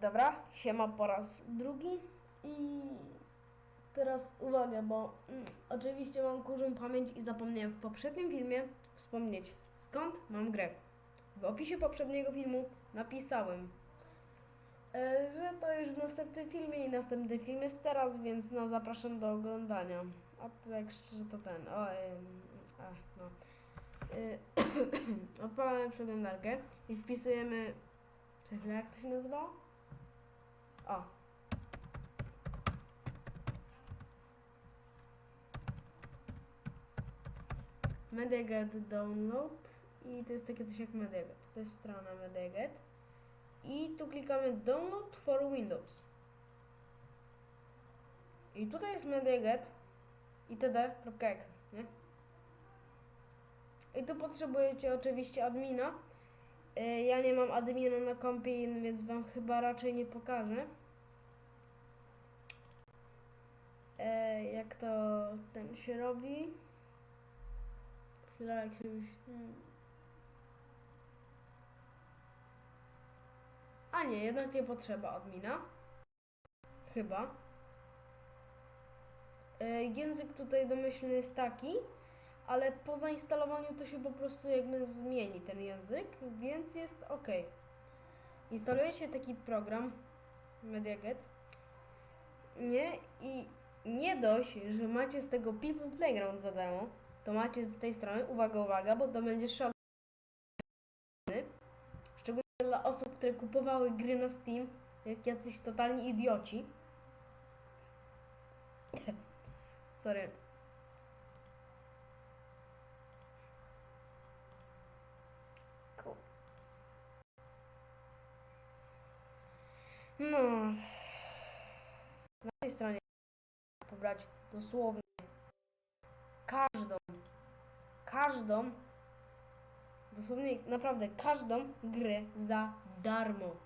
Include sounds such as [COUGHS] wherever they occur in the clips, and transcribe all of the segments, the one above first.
dobra, siema po raz drugi i teraz uwaga, bo mm, oczywiście mam kurzą pamięć i zapomniałem w poprzednim filmie wspomnieć skąd mam grę. W opisie poprzedniego filmu napisałem, e, że to już w następnym filmie i następny film jest teraz, więc no zapraszam do oglądania. A tak szczerze to ten, o, ym, a, no. Y, [CLEARS THROAT] Odpalamy przeglądarkę i wpisujemy Czekaj, jak to się nazywa? O. MediaGet Download i to jest takie coś jak MediaGet. To jest strona MediaGet. I tu klikamy Download for Windows. I tutaj jest MediaGet itd.exe, nie? I tu potrzebujecie oczywiście admina. E, Ja nie mam admina na kompie, więc wam chyba raczej nie pokażę. E, jak to ten się robi. Chwila, jak się. A nie, jednak nie potrzeba admina. Chyba. E, język tutaj domyślny jest taki, ale po zainstalowaniu to się po prostu jakby zmieni ten język, więc jest ok. Instalujecie taki program MediaGet. Nie i nie dość, że macie z tego People Playground za darmo, to macie z tej strony, uwaga, uwaga, bo to będzie szok. Szczególnie dla osób, które kupowały gry na Steam, jak jacyś totalni idioci. [LAUGHS] Sorry. No. Na tej stronie pobrać dosłownie każdą, każdą, dosłownie naprawdę każdą grę za darmo.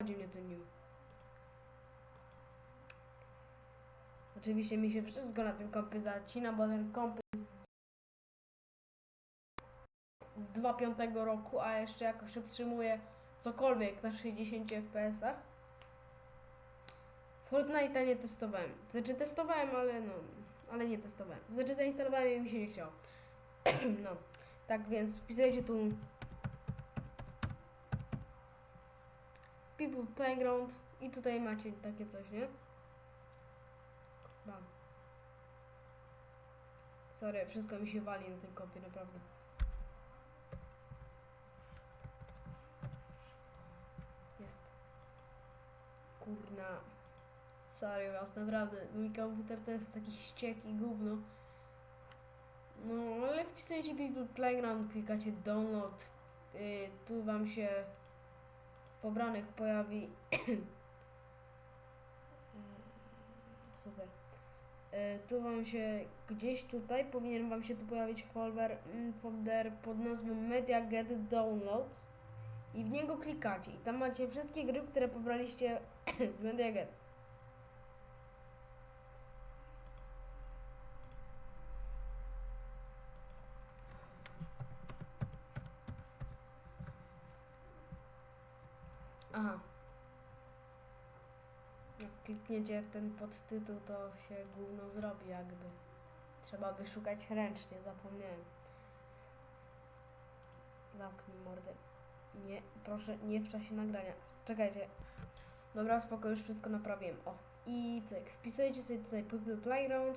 Chodzi mnie ten new. Oczywiście mi się wszystko na tym kompie zacina, bo ten komp jest z 2.5 roku, a jeszcze jakoś otrzymuje cokolwiek na 60 fps-ach. Fortnite'a nie testowałem. Znaczy testowałem, ale no, ale nie testowałem. Znaczy zainstalowałem i mi się nie chciało. [CLEARS THROAT] no, tak więc wpisujecie tu People Playground i tutaj macie takie coś, nie? Bam. Sorry, wszystko mi się wali na tym kopie, naprawdę. Jest. Kurna. Sorry was, naprawdę. Mój komputer to jest taki ściek i gówno. No, ale wpisujecie People Playground, klikacie download. Yy, tu wam się w pobranych pojawi... [COUGHS] Super. E, Tu wam się gdzieś tutaj powinien wam się tu pojawić folder, mm, folder pod nazwą Media Get Downloads i w niego klikacie i tam macie wszystkie gry, które pobraliście z Media Get. Aha. Jak klikniecie w ten podtytuł, to się gówno zrobi jakby. Trzeba by szukać ręcznie, zapomniałem. Zamknij mordę. Nie, proszę, nie w czasie nagrania. Czekajcie. Dobra, spoko, już wszystko naprawiłem. O, i cyk. Wpisujecie sobie tutaj People Playground.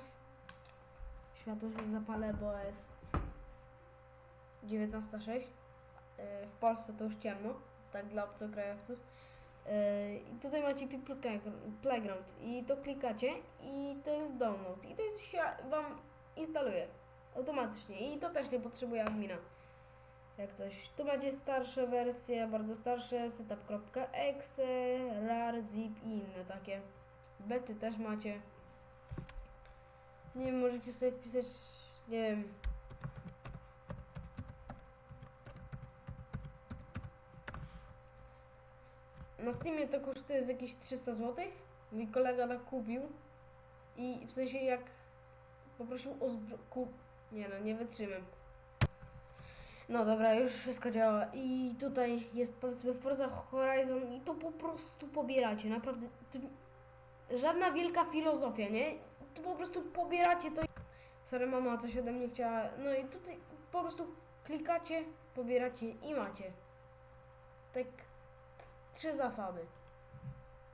Światło się zapalę, bo jest 19.06. E, W Polsce to już ciemno, tak dla obcokrajowców. Yy, I tutaj macie People Playgr- Playground i to klikacie i to jest download i to się Wam instaluje automatycznie i to też nie potrzebuje admina. Jak coś. Tu macie starsze wersje, bardzo starsze, setup.exe, rar, zip i inne takie. Bety też macie. Nie wiem, możecie sobie wpisać, nie wiem, Na Steamie to kosztuje z jakieś 300 zł. Mój kolega tak kupił. I w sensie jak poprosił o zwrot. Nie no, nie wytrzymam. No dobra, już wszystko działa. I tutaj jest powiedzmy Forza Horizon i to po prostu pobieracie. Naprawdę. Żadna wielka filozofia, nie? To po prostu pobieracie to. Sorry, mama coś ode mnie chciała. No i tutaj po prostu klikacie, pobieracie i macie. Tak. Trzy zasady.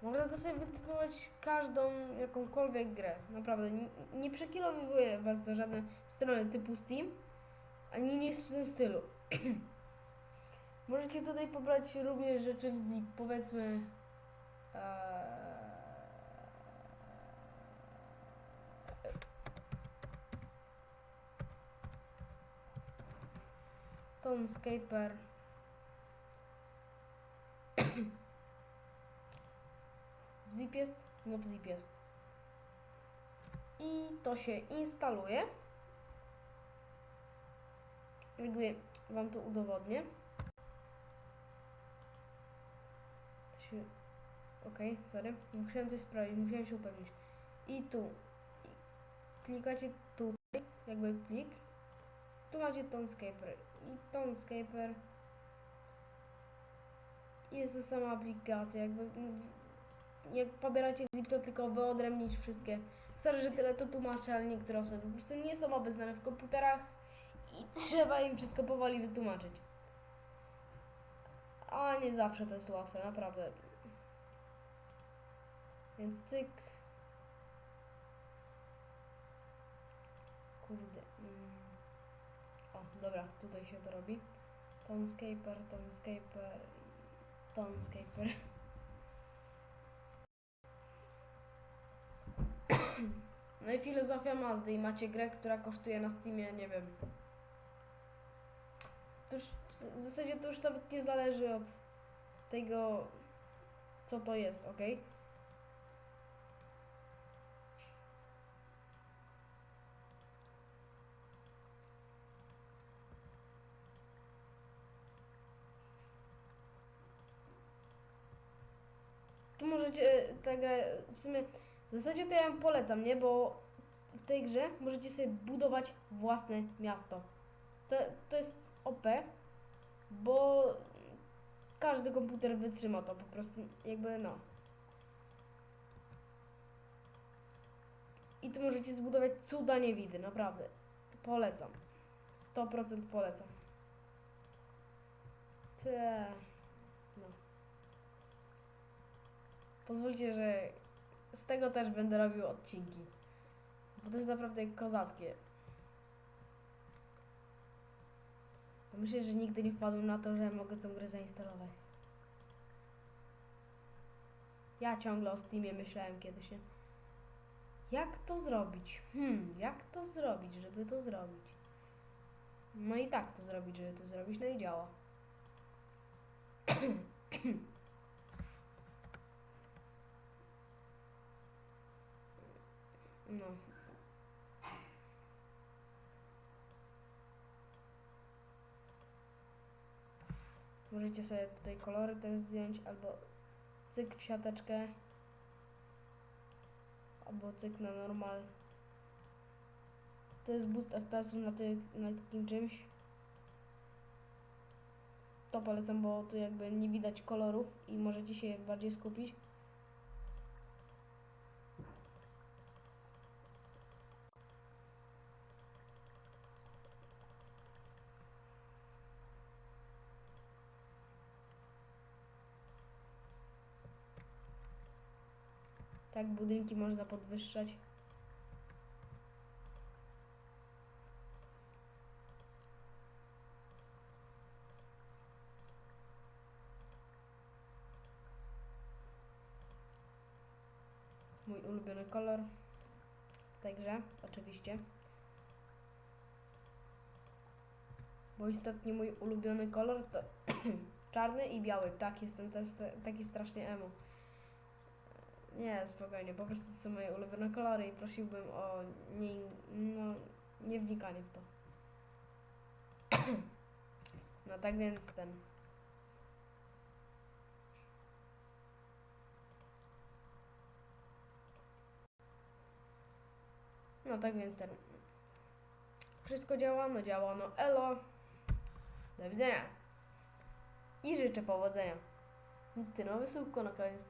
Można to sobie wytypować każdą jakąkolwiek grę. Naprawdę. Nie, nie przekierowuję was do żadnej strony typu Steam. Ani nic w tym stylu. [CLEARS THROAT] Możecie tutaj pobrać również rzeczy w zip, powiedzmy. Townscaper. w zip jest? No w zip jest. I to się instaluje. Jakby wam to udowodnię. Okej, sorry. Musiałem coś sprawdzić, musiałem się upewnić. I tu. Klikacie tutaj, jakby plik. Tu macie Townscaper. I Townscaper jest to sama aplikacja, jakby jak pobieracie zip, to tylko wyodrębnić wszystkie. Sorry, że tyle to tłumaczę, ale niektóre osoby po prostu nie są obeznane w komputerach i [LAUGHS] trzeba im wszystko powoli wytłumaczyć. A nie zawsze to jest łatwe, naprawdę. Więc cyk. Kurde. Mm. O, dobra, tutaj się to robi. Townscaper, Townscaper, Townscaper. [LAUGHS] No i filozofia Mazdy i macie grę, która kosztuje na Steamie, nie wiem. To już, w zasadzie to już nawet nie zależy od tego, co to jest, ok? Tu możecie tę grę, w sumie w zasadzie to ja wam polecam, nie? Bo w tej grze możecie sobie budować własne miasto. To, to jest OP, bo każdy komputer wytrzyma to po prostu, jakby no. I tu możecie zbudować cuda niewidy, naprawdę. Polecam. 100% polecam. Te... No. Pozwólcie, że z tego też będę robił odcinki. Bo to jest naprawdę kozackie. Myślę, że nigdy nie wpadłem na to, że mogę tę grę zainstalować. Ja ciągle o Steamie myślałem kiedyś? Jak to zrobić? Hmm, jak to zrobić, żeby to zrobić? No i tak to zrobić, żeby to zrobić, no i działa. [CLEARS THROAT] No. Możecie sobie tutaj kolory też zdjąć, albo cyk w siateczkę, albo cyk na normal. To jest boost FPS-ów na, ty, na takim czymś. To polecam, bo tu jakby nie widać kolorów i możecie się bardziej skupić. Tak, budynki można podwyższać. Mój ulubiony kolor grze, oczywiście. Bo istotnie mój ulubiony kolor to [CLEARS THROAT] czarny i biały. Tak, jestem taki strasznie emo. Nie, spokojnie, po prostu to są moje ulubione kolory i prosiłbym o nie, no, nie wnikanie w to. [CLEARS THROAT] No tak więc ten. No tak więc ten. Wszystko działa? No działa, no elo. Do widzenia. I życzę powodzenia. I tyle, nowe słówko na koniec.